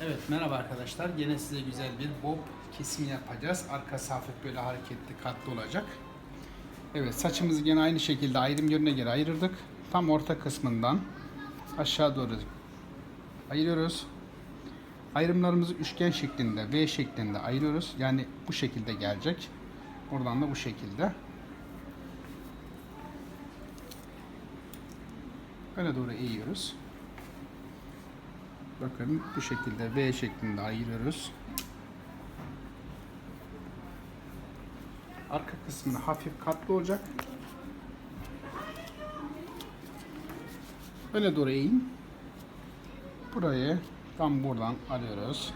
Evet merhaba arkadaşlar. Yine size güzel bir bob kesimi yapacağız. Arkası hafif böyle hareketli katlı olacak. Evet saçımızı yine aynı şekilde ayrım yönüne göre ayırırdık. Tam orta kısmından aşağı doğru ayırıyoruz. Ayrımlarımızı üçgen şeklinde, V şeklinde ayırıyoruz. Yani bu şekilde gelecek. Buradan da bu şekilde. Öne doğru eğiyoruz. Bakın bu şekilde V şeklinde ayırıyoruz. Arka kısmını hafif katlı olacak. Öne doğru eğin. Burayı tam buradan alıyoruz.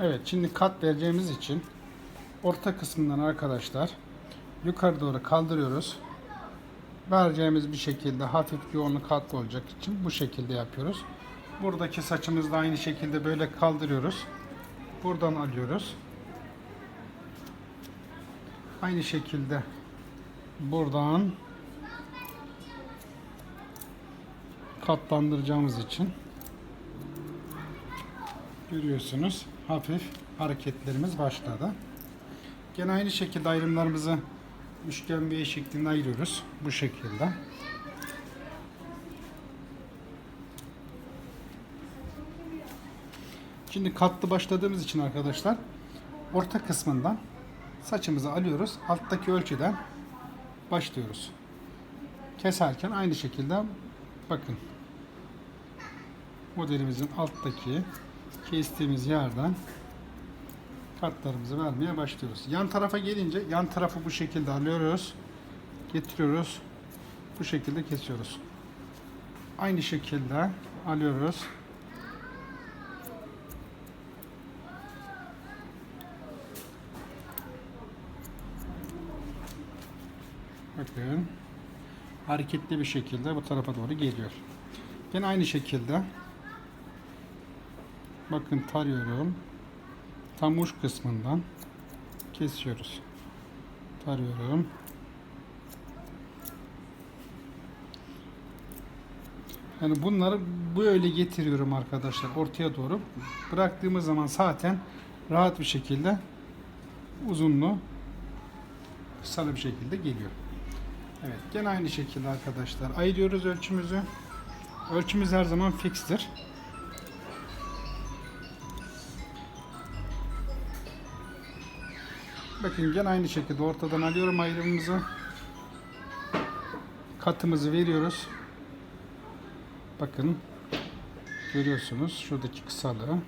Evet şimdi kat vereceğimiz için orta kısmından arkadaşlar yukarı doğru kaldırıyoruz. Vereceğimiz bir şekilde hafif yoğunluk katlı olacak için bu şekilde yapıyoruz. Buradaki saçımızı da aynı şekilde böyle kaldırıyoruz. Buradan alıyoruz. Aynı şekilde buradan katlandıracağımız için Görüyorsunuz hafif hareketlerimiz başladı. Gene aynı şekilde ayrımlarımızı üçgen V şeklinde ayırıyoruz. Bu şekilde. Şimdi katlı başladığımız için arkadaşlar orta kısmından saçımızı alıyoruz. Alttaki ölçüden başlıyoruz. Keserken aynı şekilde bakın modelimizin alttaki kestiğimiz yerden katlarımızı vermeye başlıyoruz. Yan tarafa gelince yan tarafı bu şekilde alıyoruz. Getiriyoruz. Bu şekilde kesiyoruz. Aynı şekilde alıyoruz. Bakın. Hareketli bir şekilde bu tarafa doğru geliyor. Yine aynı şekilde Bakın tarıyorum. Tam uç kısmından kesiyoruz. Tarıyorum. Yani bunları böyle getiriyorum arkadaşlar ortaya doğru. Bıraktığımız zaman zaten rahat bir şekilde uzunluğu kısalı bir şekilde geliyor. Evet gene aynı şekilde arkadaşlar ayırıyoruz ölçümüzü. Ölçümüz her zaman fikstir. Bakın gene aynı şekilde ortadan alıyorum ayrımımızı. Katımızı veriyoruz. Bakın görüyorsunuz şuradaki kısalığı.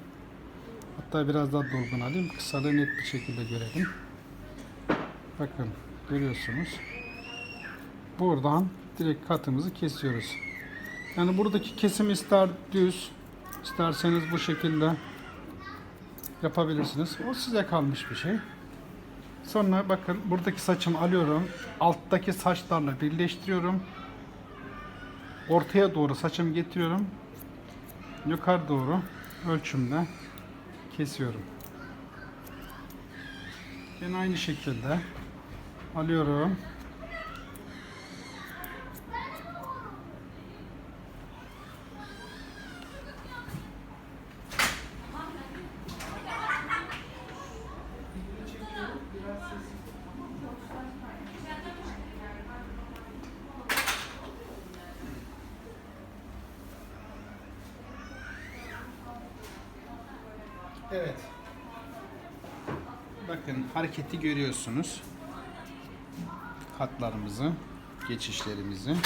Hatta biraz daha dolgun alayım. Kısalığı net bir şekilde görelim. Bakın görüyorsunuz. Buradan direkt katımızı kesiyoruz. Yani buradaki kesim ister düz, isterseniz bu şekilde yapabilirsiniz. O size kalmış bir şey. Sonra bakın buradaki saçımı alıyorum. Alttaki saçlarla birleştiriyorum. Ortaya doğru saçımı getiriyorum. Yukarı doğru ölçümle kesiyorum. Yine aynı şekilde alıyorum. Evet. Bakın hareketi görüyorsunuz. Katlarımızı, geçişlerimizi.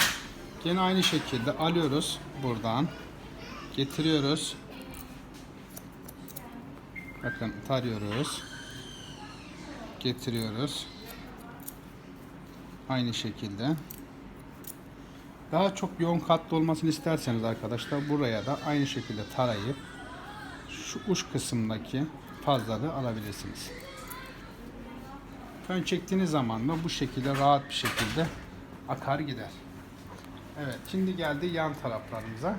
Gene aynı şekilde alıyoruz buradan. Getiriyoruz. Bakın tarıyoruz. Getiriyoruz. Aynı şekilde. Daha çok yoğun katlı olmasını isterseniz arkadaşlar buraya da aynı şekilde tarayıp şu uç kısımdaki fazlalığı alabilirsiniz. Fön çektiğiniz zaman da bu şekilde rahat bir şekilde akar gider. Evet, şimdi geldi yan taraflarımıza.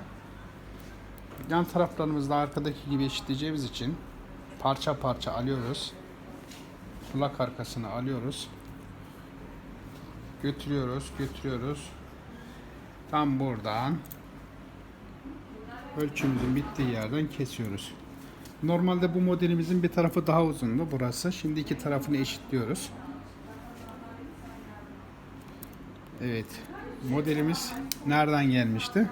Yan taraflarımızda arkadaki gibi eşitleyeceğimiz için parça parça alıyoruz. Kulak arkasını alıyoruz. Götürüyoruz, götürüyoruz. Tam buradan ölçümüzün bittiği yerden kesiyoruz. Normalde bu modelimizin bir tarafı daha uzundu burası. Şimdi iki tarafını eşitliyoruz. Evet. Modelimiz nereden gelmişti?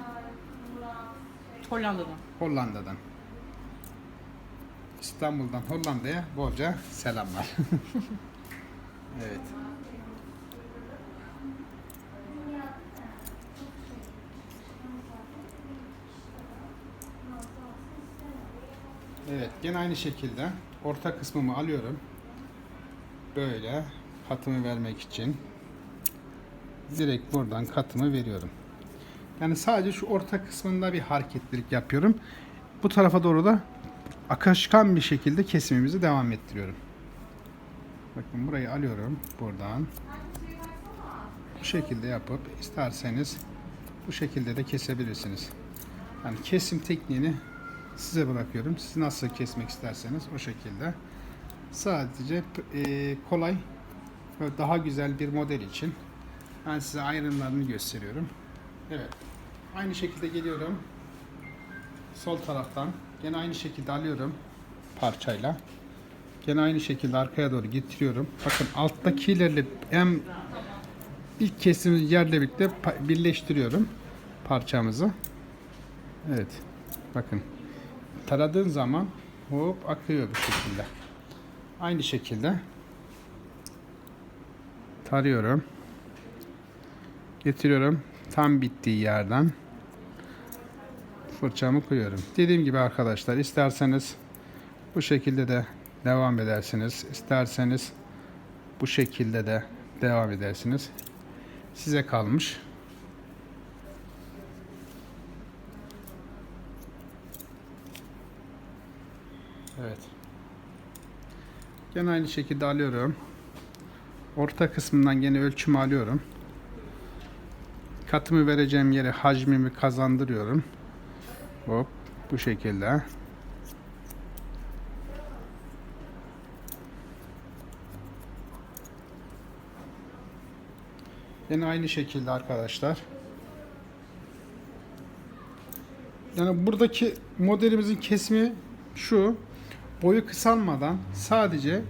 Hollanda'dan. Hollanda'dan. İstanbul'dan Hollanda'ya bolca selamlar. evet. Evet, gene aynı şekilde orta kısmımı alıyorum. Böyle katımı vermek için direkt buradan katımı veriyorum. Yani sadece şu orta kısmında bir hareketlilik yapıyorum. Bu tarafa doğru da akışkan bir şekilde kesimimizi devam ettiriyorum. Bakın burayı alıyorum buradan. Bu şekilde yapıp isterseniz bu şekilde de kesebilirsiniz. Yani kesim tekniğini size bırakıyorum. Siz nasıl kesmek isterseniz o şekilde. Sadece e, kolay ve daha güzel bir model için ben size ayrımlarını gösteriyorum. Evet. Aynı şekilde geliyorum. Sol taraftan. Gene aynı şekilde alıyorum parçayla. Gene aynı şekilde arkaya doğru getiriyorum. Bakın alttakilerle hem ilk kestiğimiz yerle birlikte birleştiriyorum parçamızı. Evet. Bakın. Taradığın zaman hop akıyor bu şekilde. Aynı şekilde tarıyorum. Getiriyorum. Tam bittiği yerden fırçamı koyuyorum. Dediğim gibi arkadaşlar isterseniz bu şekilde de devam edersiniz. İsterseniz bu şekilde de devam edersiniz. Size kalmış. Evet. Gene aynı şekilde alıyorum. Orta kısmından gene ölçümü alıyorum. Katımı vereceğim yere hacmimi kazandırıyorum. Hop bu şekilde. Yine aynı şekilde arkadaşlar. Yani buradaki modelimizin kesimi şu. Boyu kısalmadan sadece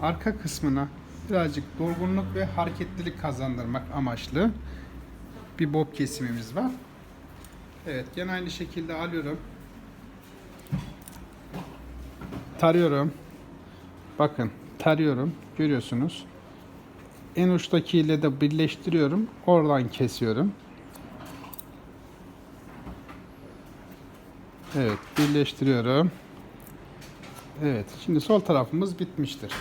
arka kısmına birazcık dolgunluk ve hareketlilik kazandırmak amaçlı bir bob kesimimiz var. Evet, gene aynı şekilde alıyorum. Tarıyorum. Bakın, tarıyorum. Görüyorsunuz. En uçtakiyle de birleştiriyorum. Oradan kesiyorum. Evet, birleştiriyorum. Evet, şimdi sol tarafımız bitmiştir.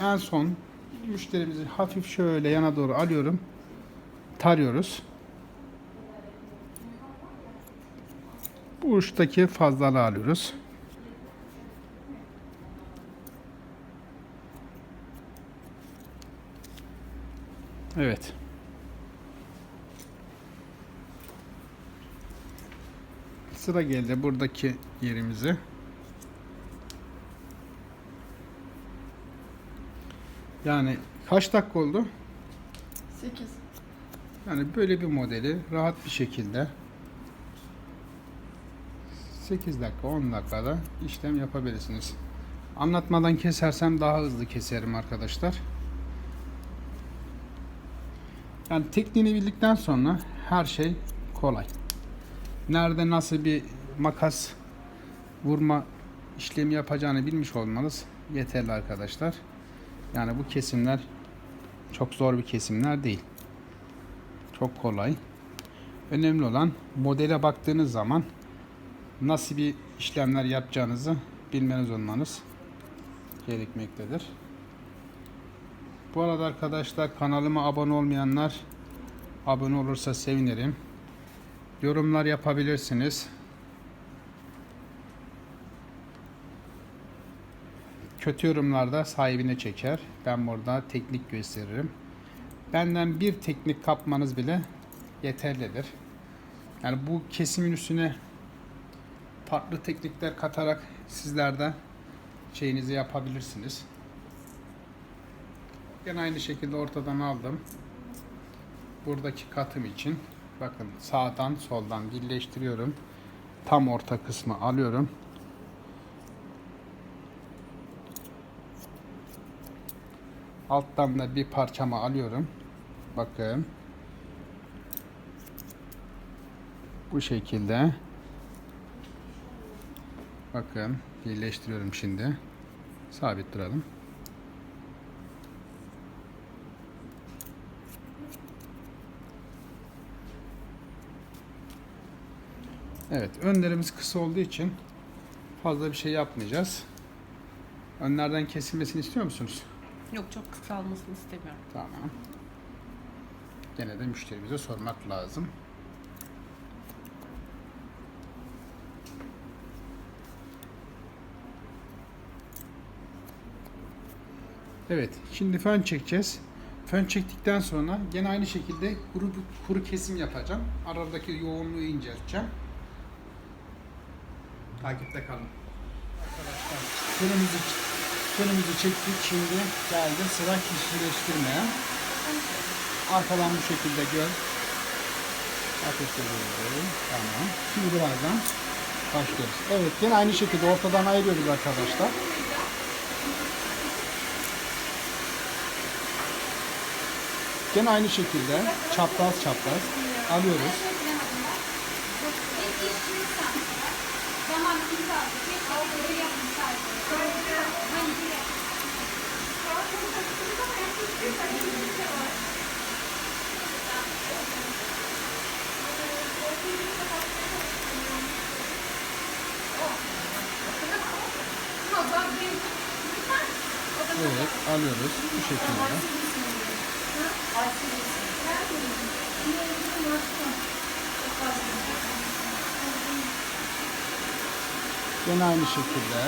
En son müşterimizi hafif şöyle yana doğru alıyorum. Tarıyoruz. Bu uçtaki fazlalığı alıyoruz. Evet. Sıra geldi buradaki yerimize. Yani kaç dakika oldu? 8. Yani böyle bir modeli rahat bir şekilde 8 dakika 10 dakikada işlem yapabilirsiniz. Anlatmadan kesersem daha hızlı keserim arkadaşlar. Yani tekniğini bildikten sonra her şey kolay. Nerede nasıl bir makas vurma işlemi yapacağını bilmiş olmanız yeterli arkadaşlar. Yani bu kesimler çok zor bir kesimler değil. Çok kolay. Önemli olan modele baktığınız zaman nasıl bir işlemler yapacağınızı bilmeniz olmanız gerekmektedir. Bu arada arkadaşlar kanalıma abone olmayanlar abone olursa sevinirim. Yorumlar yapabilirsiniz. Kötü yorumlarda sahibine çeker. Ben burada teknik gösteririm. Benden bir teknik kapmanız bile yeterlidir. Yani bu kesimin üstüne farklı teknikler katarak sizler de şeyinizi yapabilirsiniz. Yine aynı şekilde ortadan aldım. Buradaki katım için bakın sağdan soldan birleştiriyorum. Tam orta kısmı alıyorum. Alttan da bir parçamı alıyorum. Bakın. Bu şekilde. Bakın birleştiriyorum şimdi. Sabit duralım. Evet, önlerimiz kısa olduğu için fazla bir şey yapmayacağız. Önlerden kesilmesini istiyor musunuz? Yok çok kısalmasını istemiyorum. Tamam. Gene de müşterimize sormak lazım. Evet, şimdi fön çekeceğiz. Fön çektikten sonra gene aynı şekilde kuru, kuru kesim yapacağım. Aradaki yoğunluğu incelteceğim. Takipte kalın. Arkadaşlar fönümüzü, fönümüzü çektik. Şimdi geldi sıra kişileştirmeye. Arkadan bu şekilde gör. Ateşliyoruz. Tamam. Şimdi birazdan başlıyoruz. Evet yine aynı şekilde ortadan ayırıyoruz arkadaşlar. Gene aynı şekilde çapraz çapraz alıyoruz. Tamam, imza. Keşke yapın sadece. Evet alıyoruz bu şekilde. Gene aynı şekilde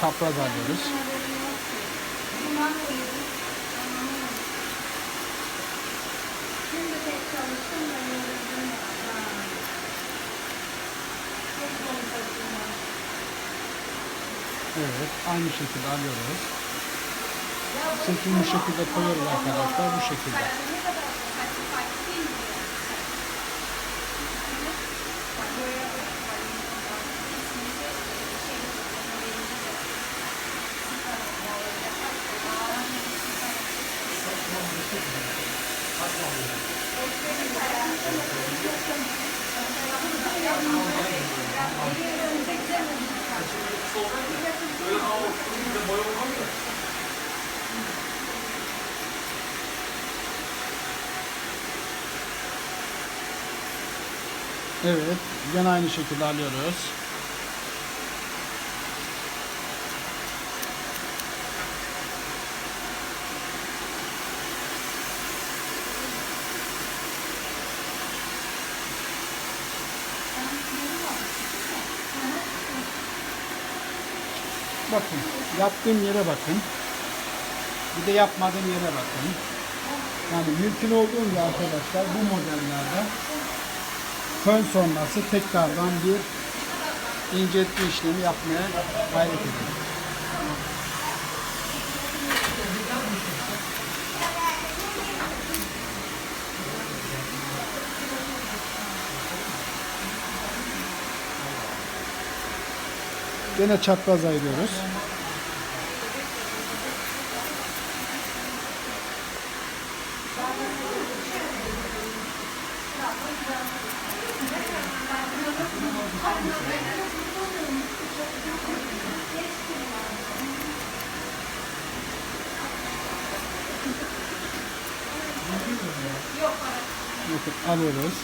çapraz alıyoruz. Şimdi tek çalıştım da Evet aynı şekilde alıyoruz. Sekini bu şekilde koyuyoruz arkadaşlar bu şekilde. Ne kadar saçma farklı değil mi? Evet gene aynı şekilde alıyoruz. Bakın yaptığım yere bakın. Bir de yapmadığım yere bakın. Yani mümkün olduğunca arkadaşlar bu modellerde fön sonrası tekrardan bir inceltme işlemi yapmaya gayret edin. Gene çapraz ayırıyoruz. Bakın alıyoruz.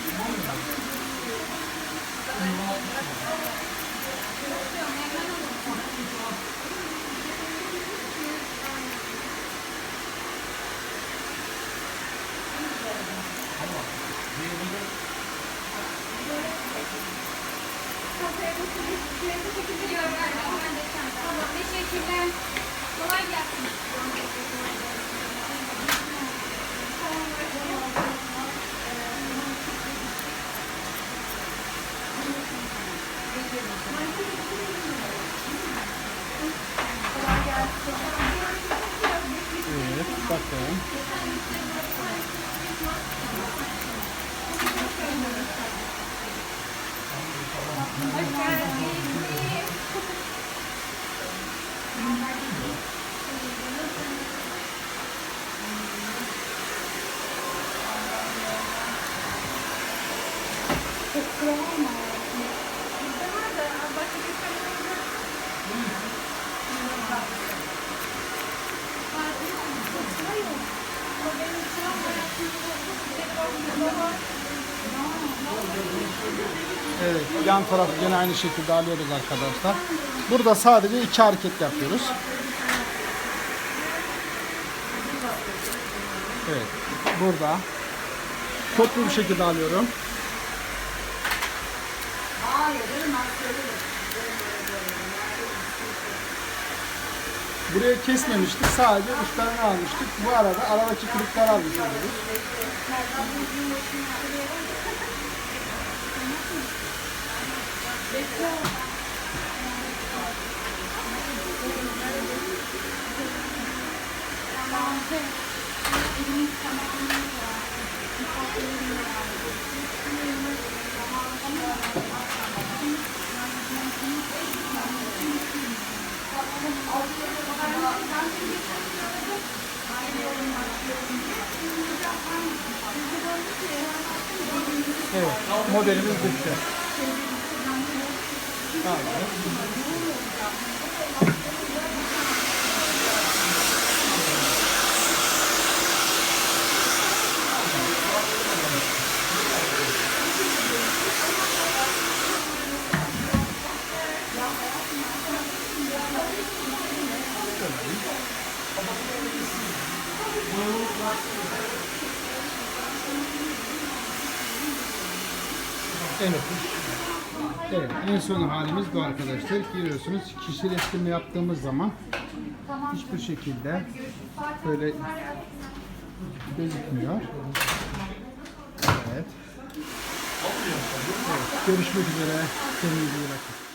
冷やさせてくれ。Evet, yan tarafı yine aynı şekilde alıyoruz arkadaşlar. Burada sadece iki hareket yapıyoruz. Evet, burada toplu bir şekilde alıyorum. Buraya kesmemiştik, sadece uçlarını almıştık. Bu arada aradaki kırıkları almış oluyoruz. Evet, modelimiz bitti. Tamam. Evet. Evet, en son halimiz bu arkadaşlar. Görüyorsunuz kişileştirme yaptığımız zaman hiçbir şekilde böyle gözükmüyor. Evet. Evet, görüşmek üzere. Kendinize iyi bakın.